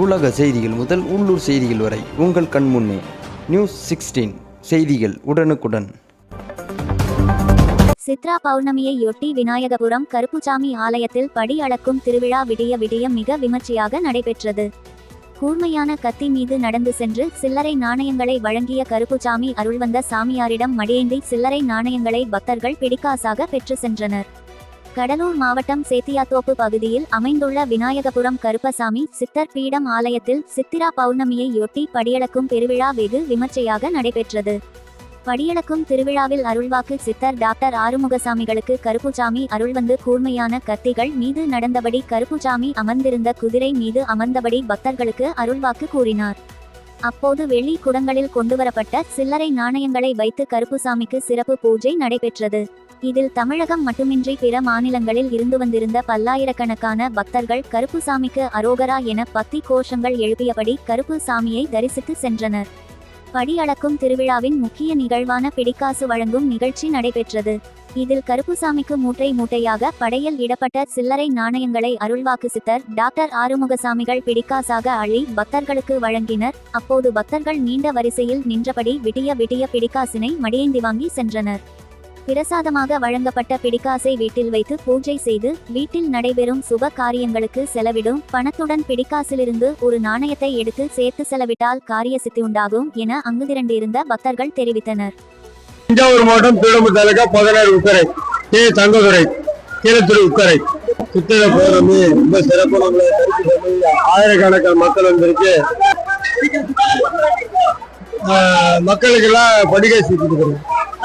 உலக செய்திகள் முதல் உள்ளூர் செய்திகள் வரை உங்கள் கண் முன்னே. நியூஸ் சிக்ஸ்டீன் செய்திகள் உடனுக்குடன். சித்ரா பௌர்ணமியையொட்டி விநாயகபுரம் கருப்புசாமி ஆலயத்தில் படி அளக்கும் திருவிழா விடிய விடிய மிக விமர்சையாக நடைபெற்றது. கூர்மையான கத்தி மீது நடந்து சென்று சில்லறை நாணயங்களை வழங்கிய கருப்புசாமி அருள்வந்த சாமியாரிடம் மடியேந்தி சில்லறை நாணயங்களை பக்தர்கள் பிடிக்காசாக பெற்று சென்றனர். கடலூர் மாவட்டம் சேத்தியாத்தோப்பு பகுதியில் அமைந்துள்ள விநாயகபுரம் கருப்பசாமி சித்தர் பீடம் ஆலயத்தில் சித்திரா பௌர்ணமியையொட்டி படியளக்கும் பெருவிழா வெகு விமர்சையாக நடைபெற்றது. படியளக்கும் திருவிழாவில் அருள்வாக்கு சித்தர் டாக்டர் ஆறுமுகசாமிகளுக்கு கருப்புசாமி அருள்வந்து கூர்மையான கத்திகள் மீது நடந்தபடி கருப்புசாமி அமர்ந்திருந்த குதிரை மீது அமர்ந்தபடி பக்தர்களுக்கு அருள்வாக்கு கூறினார். அப்போது வெள்ளி குடங்களில் கொண்டுவரப்பட்ட சில்லறை நாணயங்களை வைத்து கருப்புசாமிக்கு சிறப்பு பூஜை நடைபெற்றது. இதில் தமிழகம் மட்டுமின்றி பிற மாநிலங்களில் இருந்து வந்திருந்த பல்லாயிரக்கணக்கான பக்தர்கள் கருப்புசாமிக்கு அரோகரா என பக்தி கோஷங்கள் எழுப்பியபடி கருப்புசாமியை தரிசித்து சென்றனர். படி அளக்கும் திருவிழாவின் முக்கிய நிகழ்வான பிடிக்காசு வழங்கும் நிகழ்ச்சி நடைபெற்றது. இதில் கருப்புசாமிக்கு மூட்டை மூட்டையாக படையில் இடப்பட்ட சில்லறை நாணயங்களை அருள்வாக்கு சித்தர் டாக்டர் ஆறுமுகசாமிகள் பிடிக்காசாக அழி பக்தர்களுக்கு வழங்கினர். அப்போது பக்தர்கள் நீண்ட வரிசையில் நின்றபடி விடிய விடிய பிடிக்காசினை மடியேந்தி வாங்கி சென்றனர். பிரசாதமாக வழங்கப்பட்ட பிடிக்காசை வீட்டில் வைத்து பூஜை செய்து வீட்டில் நடைபெறும் சுப காரியங்களுக்கு செலவிடும். பணத்துடன் பிடிக்காசிலிருந்து ஒரு நாணயத்தை எடுத்து சேர்த்து செலவிட்டால் காரிய சித்தி உண்டாகும் என அங்கு திரண்டிருந்த பக்தர்கள் தெரிவித்தனர். தஞ்சாவூர் மாவட்டம் திருடம்பு தாலுகா பதினாறு உக்கரை கே தங்கதுரை கீழத்துறை உக்கரை. சித்திர பௌர்ணமி ரொம்ப சிறப்பு. முறையில் ஆயிரக்கணக்கான மக்கள் வந்திருக்கு. மக்களுக்கெல்லாம் மக்களுக்கெல்லாம் செய்து கொடுக்குறோம்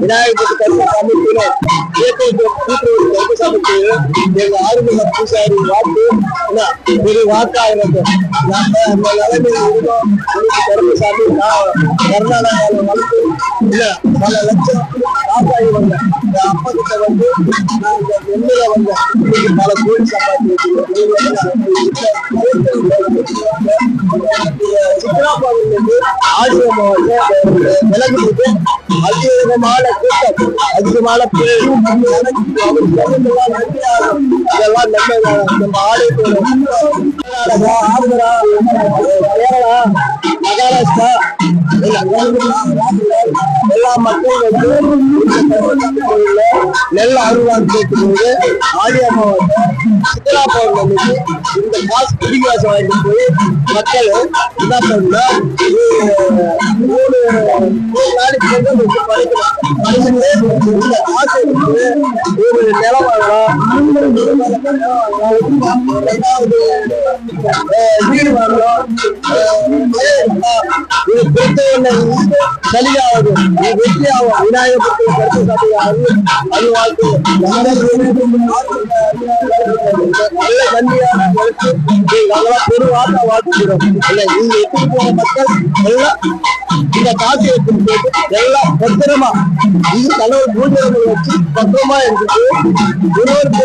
விநாயகர் கருப்பசாமி கூட்டுறவு எங்க ஆறுமுக பூசாரி வாக்கு என்ன, வாக்கா எனக்கு நாம அந்த நிலைமையில இருக்கோம் இன்னைக்கு நான் கர்நாடகாவில் வளர்த்து இல்ல பல லட்சம் காப்பாடி வந்தேன் இந்த வந்து நான் இந்த எண்ணில வந்தேன் பல கோடி சம்பாதிச்சு சித்ராபாவிலிருந்து மாவட்டம் விலகுக்கு அதிகமான கூட்டம் அதிகமான பேர் இதெல்லாம் நம்ம ஆலயத்தோட கர்நாடகா ஆந்திரா கேரளா மகாராஷ்டிரா எல்லா மக்களும் நெல் அருவான் கேட்கும்போது ஆலியா மாவட்டம் சித்ரா பௌர்ணமிக்கு இந்த காசு பிடிக்காசு வாங்கிட்டு போய் மக்கள் என்ன பண்ணா மூணு நாளைக்கு வந்து வச்சு படைக்கணும் படைச்சிட்டு ஒரு நிலம் வீடு வாங்கலாம் இது பெருத்தவனை சரியாகும் இது வெற்றியாகும் விநாயகர் கருத்து சாமி அது வாழ்க்கை நல்ல நன்மையான அதெல்லாம் பெரு வாழ்த்துக்கிறோம் இல்ல இங்க எப்படி போன மக்கள் எல்லாம் இந்த காசு எடுத்துட்டு எல்லாம் பத்திரமா இது தலைவர் மூன்று வச்சு பத்திரமா எடுத்துட்டு ஒருவருக்கு